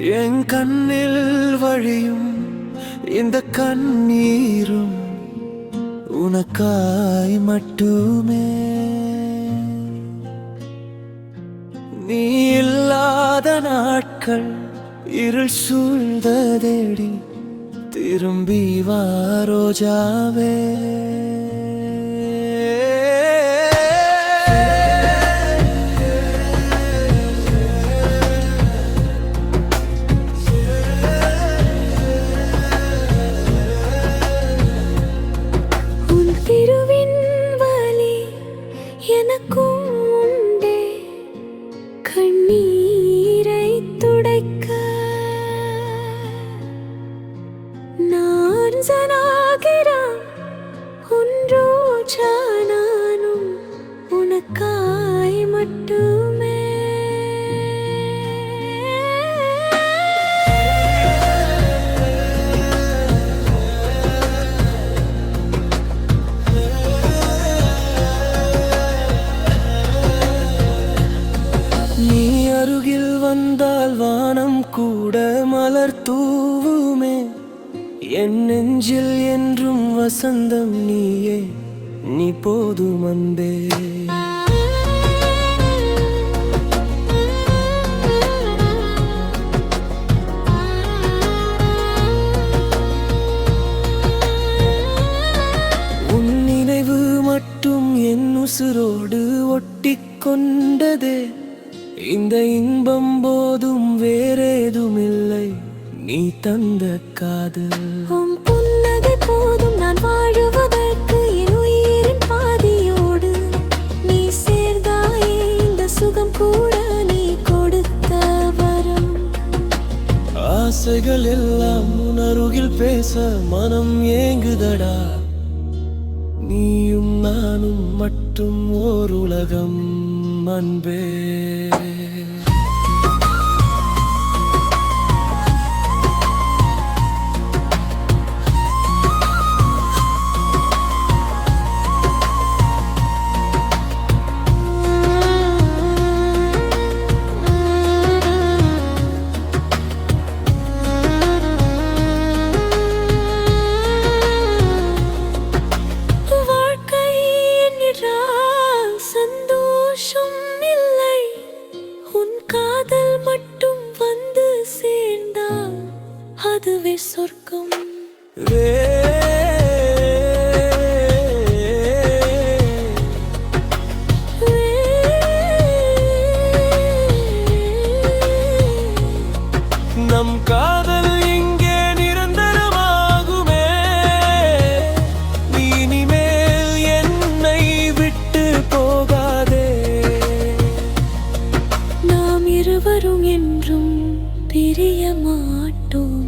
என் கண்ணில் வழியும் இந்த கண்ணீரும் உனக்காய் மட்டுமே. நீ இல்லாத நாட்கள் இருள் சூழ்ந்ததேடி திரும்பி வா நான் ஜனாகிறான் நானும் உனக்காய் மட்டுமே. நீ அருகில் வந்தால் வானம் கூட மலர் என் நெஞ்சில் என்றும் வசந்தம் நீயே நீ போதும் அன்பே. உன் நினைவு மட்டும் என் உசுரோடு ஒட்டிக் கொண்டதே இந்த இன்பம் போதும் வேறேதுமில்லை. நீ தந்த காதல். உன் புன்னகை போதும் நான் வாழுவதற்கு என் உயிரின் பாதியோடு. நீ சேர்ந்தாயே இந்த சுகம் கூட நீ கொடுத்த வரம். ஆசைகள் எல்லாம் உன் அருகில் பேச மனம் ஏங்குதடா. நீயும் நானும் மட்டும் ஓர் உலகம் அன்பே. அதுவே சொர்க்கம். நம் காதல் இங்கே நிரந்தரமாகுமே. இனிமேல் என்னை விட்டு போகாதே. நாம் இருவரும் என்றும் பிரிய மாட்டோம்.